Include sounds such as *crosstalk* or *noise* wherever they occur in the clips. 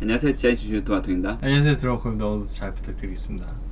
안녕하세요. 지하인 주주 유튜브 마통입니다. 안녕하세요. 드라마입니다. 오늘도 잘 부탁드리겠습니다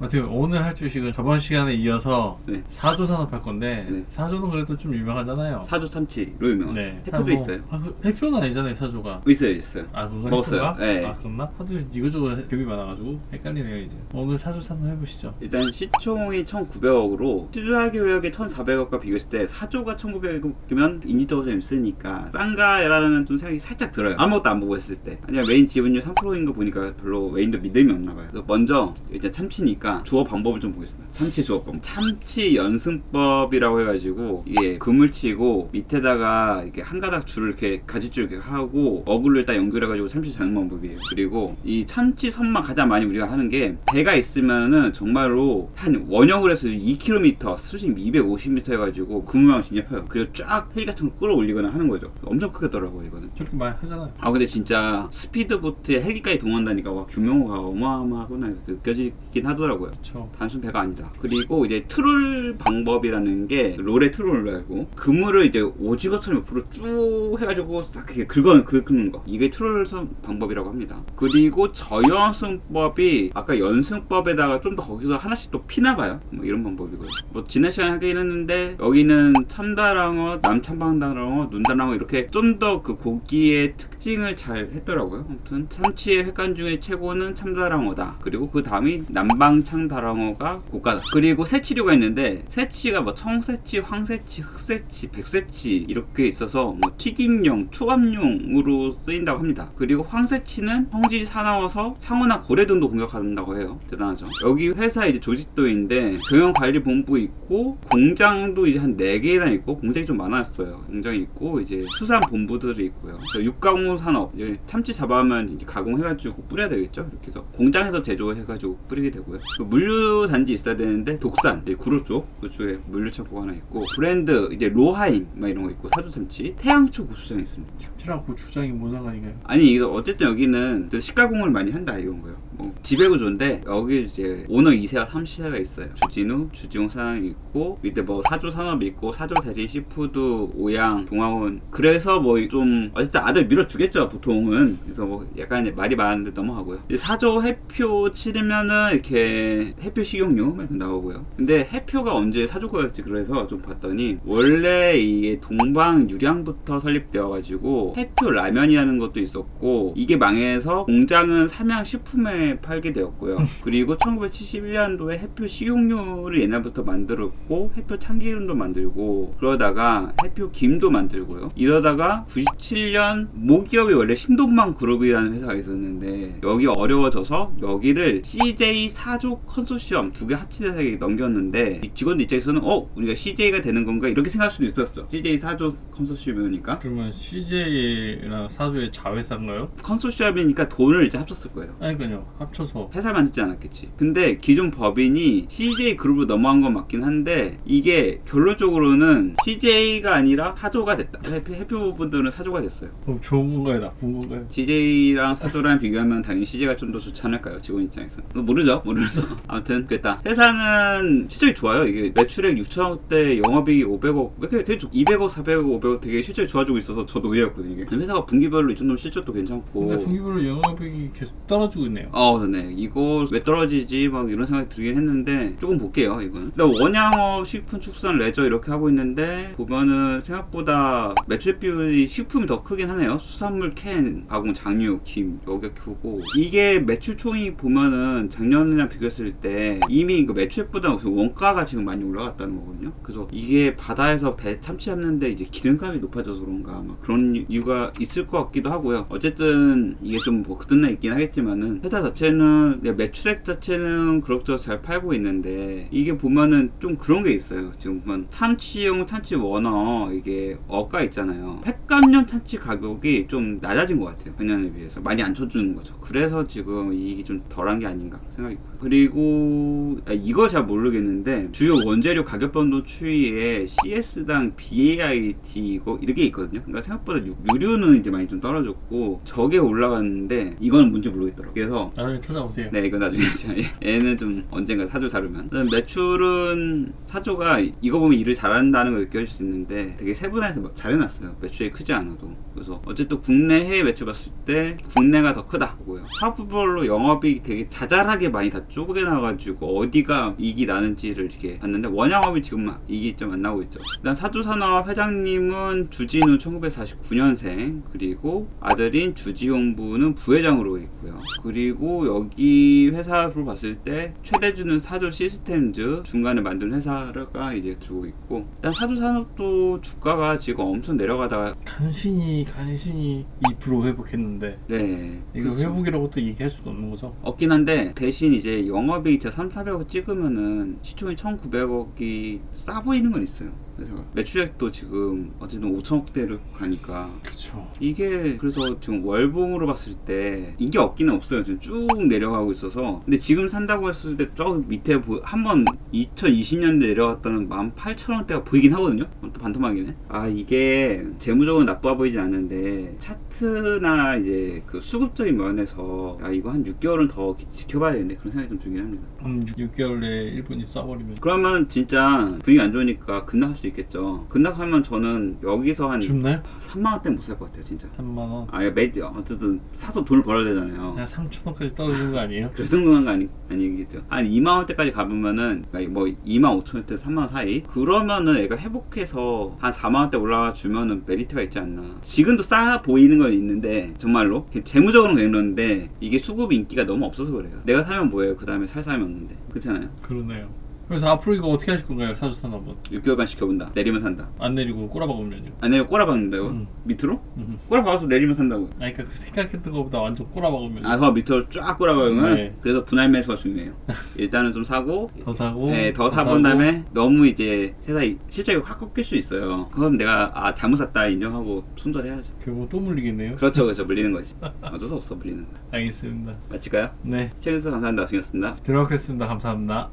어떻게 오늘 할 주식은 저번 시간에 이어서 네. 사조 산업 할 건데 네. 사조는 그래도 좀 유명하잖아요 사조 참치로 유명하죠 해표도 사조- 있어요 아, 그 해표는 아니잖아요 사조가 있어요 있어요 아 그거 먹었어요. 해표인가? 네. 아 그렇나? 하도 이거저거 기억이 많아가지고 헷갈리네요 이제 오늘 사조 산업 해보시죠 일단 시총이 1900억으로 시주하교역이 1400억과 비교했을 때 사조가 1900억이면 인지도가 좀 있으니까 싼가라는 좀 생각이 살짝 들어요 아무것도 안 보고 했을 때 아니면 메인 지분율 3%인 거 보니까 별로 메인도 믿음이 없나 봐요 먼저 이제 참치니까 주어 방법을 좀 보겠습니다. 참치 주어 방법. 참치 연승법이라고 해가지고 이게 그물치고 밑에다가 이렇게 한 가닥 줄을 이렇게 가지줄 이렇게 하고 어글을 딱 연결해가지고 참치 자는 방법이에요. 그리고 이 참치 선만 가장 많이 우리가 하는 게 배가 있으면은 정말로 한 원형을 해서 2km 수심 250m 해가지고 그물망을 진입해요. 그리고 쫙 헬기 같은 거 끌어올리거나 하는 거죠. 엄청 크겠더라고요 저렇게 많이 하잖아요 아 근데 진짜 스피드보트에 헬기까지 동원다니까 와 규모가 어마어마하구나 느껴지긴 하더라고요 그쵸 단순 배가 아니다. 그리고 이제 트롤 방법이라는 게 롤의 트롤이라고 그물을 이제 오징어처럼 옆으로 쭉 해가지고 싹 이렇게 긁어 긁는 거 이게 트롤 선 방법이라고 합니다. 그리고 저연승법이 아까 연승법에다가 좀 더 거기서 하나씩 또 피나 봐요. 뭐 이런 방법이고요. 뭐 지난 시간에 하긴 했는데 여기는 참다랑어, 남참방다랑어, 눈다랑어 이렇게 좀 더 그 고기의 특징을 잘 했더라고요. 아무튼 참치의 횟감 중에 최고는 참다랑어다. 그리고 그 다음이 남방창다랑어가 고가다. 그리고 새치류가 있는데 새치가 뭐 청새치, 황새치, 흑새치, 백새치 이렇게 있어서 뭐 튀김용, 초밥용으로 쓰인다고 합니다. 그리고 황새치는 성질이 사나워서 상어나 고래 등도 공격한다고 해요. 대단하죠. 여기 회사 이제 조직도인데 경영관리본부 있고 공장도 이제 한 4개나 있고 공장이 좀 많았어요. 공장이 있고 이제 수산 본부들이 있고요. 그래서 육가공 산업 이제 참치 잡아오면 이제 가공해가지고 뿌려야 되겠죠. 이렇게 해서 공장에서 제조해가지고 뿌리게 되고요. 그 물류 단지 있어야 되는데 독산 이제 구로 쪽 그쪽에 물류 창고가 하나 있고 브랜드 이제 로하임 막 이런 거 있고 사조 참치 태양초 구수장 있습니다. 참치랑 고추장이 뭔 상관인가요? 아니 이거 어쨌든 여기는 또 식가공을 많이 한다 이런 거예요. 뭐 지배구조인데 여기 이제 오너 2세와 3세가 있어요. 주진우, 주지용 사장이 있고 밑에 뭐 사조 산업이 있고 사조 대리 시푸드, 오양, 동아원. 그래서 뭐 좀 어쨌든 아들 밀어주겠죠 보통은. 그래서 뭐 약간 말이 많은데 넘어가고요. 사조 해표 치르면은 이렇게 해표 식용유 막 이렇게 나오고요. 근데 해표가 언제 사조 거였지 그래서 좀 봤더니 원래 이게 동방 유량부터 설립되어가지고 해표 라면이라는 것도 있었고 이게 망해서 공장은 삼양 식품에 팔게 되었고요. 그리고 1971년도에 해표 식용유를 옛날부터 만들었고 해표 참기름도 만들고 그러다가 해표 김도 만들고요. 이러다가 97년 모기업이 원래 신동방 그룹이라는 회사가 있었는데 여기 어려워져서 여기를 CJ 사조 컨소시엄 두 개 합치해서 넘겼는데 이 직원들 입장에서는 어 우리가 CJ가 되는 건가 이렇게 생각할 수도 있었어. CJ 사조 컨소시엄이니까 그러면 CJ랑 사조의 자회사인가요? 컨소시엄이니까 돈을 이제 합쳤을 거예요. 아니까요 합쳐서 회사를 만들지 않았겠지. 근데 기존 법인이 CJ 그룹으로 넘어간 건 맞긴 한데 이게 결론적으로는 CJ가 아니라 사조가 됐다. 해표, 해표 부분들은 사조가 됐어요. 그럼 좋은 건가요 나쁜 건가요? CJ랑 사조랑 비교하면 당연히 CJ가 좀 더 좋지 않을까요? 직원 입장에서. 는 모르죠. 모르죠. *laughs* 아무튼 그랬다. 회사는 실적이 좋아요. 이게 매출액 6천억 대 영업이익 500억 왜 이렇게 되게 좋- 200억, 400억, 500억 되게 실적이 좋아지고 있어서 저도 의외였거든요. 이게. 회사가 분기별로 이 정도 실적도 괜찮고 근데 분기별로 영업이익이 계속 떨어지고 있네요 어, 네. 이거 왜 떨어지지? 막 이런 생각이 들긴 했는데 조금 볼게요, 이거는. 근데 원양어, 식품, 축산, 레저 이렇게 하고 있는데 보면은 생각보다 매출 비율이 식품이 더 크긴 하네요. 수산물, 캔, 가공, 장류, 김 여기 크고 이게 매출 총이 보면은 작년이랑 비교했을 때 이미 그 매출보다 원가가 지금 많이 올라갔다는 거거든요. 그래서 이게 바다에서 배 참치 잡는데 이제 기름값이 높아져서 그런가 막 그런 이유가 있을 것 같기도 하고요. 어쨌든 이게 좀 뭐 그득나 있긴 하겠지만은 회사 자체 자체는 네, 매출액 자체는 그럭저럭 잘 팔고 있는데 이게 보면은 좀 그런 게 있어요. 지금 보면 참치용 참치 워너 이게 어가 있잖아요. 횟감용 참치 가격이 좀 낮아진 것 같아요. 작년에 비해서 많이 안 쳐주는 거죠. 그래서 지금 이익이 좀 덜한 게 아닌가 생각이 있고요. 그리고 아, 이거 잘 모르겠는데 주요 원재료 가격 변동 추이에 CS당 BAIT 이거 이렇게 있거든요. 그러니까 생각보다 유- 유류는 이제 많이 좀 떨어졌고 저게 올라갔는데 이거는 뭔지 모르겠더라고요. 그래서 나중에 찾아보세요. 네, 이거 나중에 제가 얘는 좀 언젠가 사조 다루면. 매출은 사조가 이거 보면 일을 잘한다는 걸 느껴질 수 있는데 되게 세분화해서 막 잘해놨어요. 매출이 크지 않아도. 그래서 어쨌든 국내 해외 매출 봤을 때 국내가 더 크다. 고요 하프별로 영업이 되게 자잘하게 많이 다 쪼개 나가지고 어디가 이익이 나는지를 이렇게 봤는데 원영업이 지금 이익이 좀 안 나오고 있죠. 일단 사조산업 회장님은 주진우 1949년생 그리고 아들인 주지용 부는 부회장으로 있고요. 그리고 여기 회사로 봤을 때 최대주는 사조 시스템즈 중간에 만든 회사가 이제 두고 있고 일단 사조 산업도 주가가 지금 엄청 내려가다가 간신히 간신히 2% 회복했는데 네 이거 그렇죠. 회복이라고 또 얘기할 수도 없는 거죠. 없긴 한데 대신 이제 영업이익 3, 400억 찍으면은 시총이 1,900억이 싸 보이는 건 있어요. 그래서 매출액도 지금 어쨌든 5천억대를 가니까 그렇죠. 이게 그래서 지금 월봉으로 봤을 때 이게 없기는 없어요. 지금 쭉 내려가고 있어서 근데 지금 산다고 했을 때 저 밑에 한번 2020년대 내려갔다는 18,000원대가 보이긴 하거든요. 또 반토막이네. 아 이게 재무적으로 나빠 보이진 않는데 차트나 이제 그 수급적인 면에서 아 이거 한 6개월은 더 기- 지켜봐야 되는데 그런 생각이 좀 들긴 합니다. 음, 6개월 내에 일본이 쏴버리면 그러면 진짜 분위기 안 좋으니까 급락할 수 있겠죠. 급락하면 저는 여기서 한 줍나요? 3만 원대 못 살 것 같아요, 진짜. 3만 원. 아, 매드 어쨌든 사서 돈을 벌어야 되잖아요. 그냥 3천 원까지 떨어지는 거 아니에요? 그 정도는 거 아니, 아니겠죠. 한 2만 원대까지 가보면은, 그러니까 뭐 2만 5천 원대, 3만 원 사이? 그러면은 애가 회복해서 한 4만 원대 올라가 주면은 메리트가 있지 않나. 지금도 싸 보이는 건 있는데, 정말로. 재무적으로는 그런데, 이게 수급 인기가 너무 없어서 그래요. 내가 사면 뭐예요? 그 다음에 살 사람이 없는데. 그렇잖아요. 그러네요. 그래서 앞으로 이거 어떻게 하실 건가요? 사주 산업은 6개월간 시켜본다. 내리면 산다. 안 내리고 꼬라박으면요. 아니면 꼬라박는다고? 음. 밑으로? 음. 꼬라박아서 내리면 산다고. 아니 그러니까 그 생각했던 것보다 완전 꼬라박으면 아, 그 밑으로 쫙 꼬라박으면? 네. 그래서 분할 매수가 중요해요. *laughs* 일단은 좀 사고, 더 사고 네, 더 사고. 사본 다음에 너무 이제 회사 이- 실적이 확 꺾일 수 있어요. 그럼 내가 아 잘못 샀다 인정하고 손절해야죠. 결국 또 물리겠네요. 그렇죠, 그렇죠. 물리는 거지. *laughs* 어쩔 수 없어, 물리는 거. 알겠습니다. 마칠까요? 네 시청해주셔서 감사합니다. 수고하셨습니다. 들어가겠습니다. 감사합니다.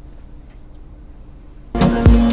the you.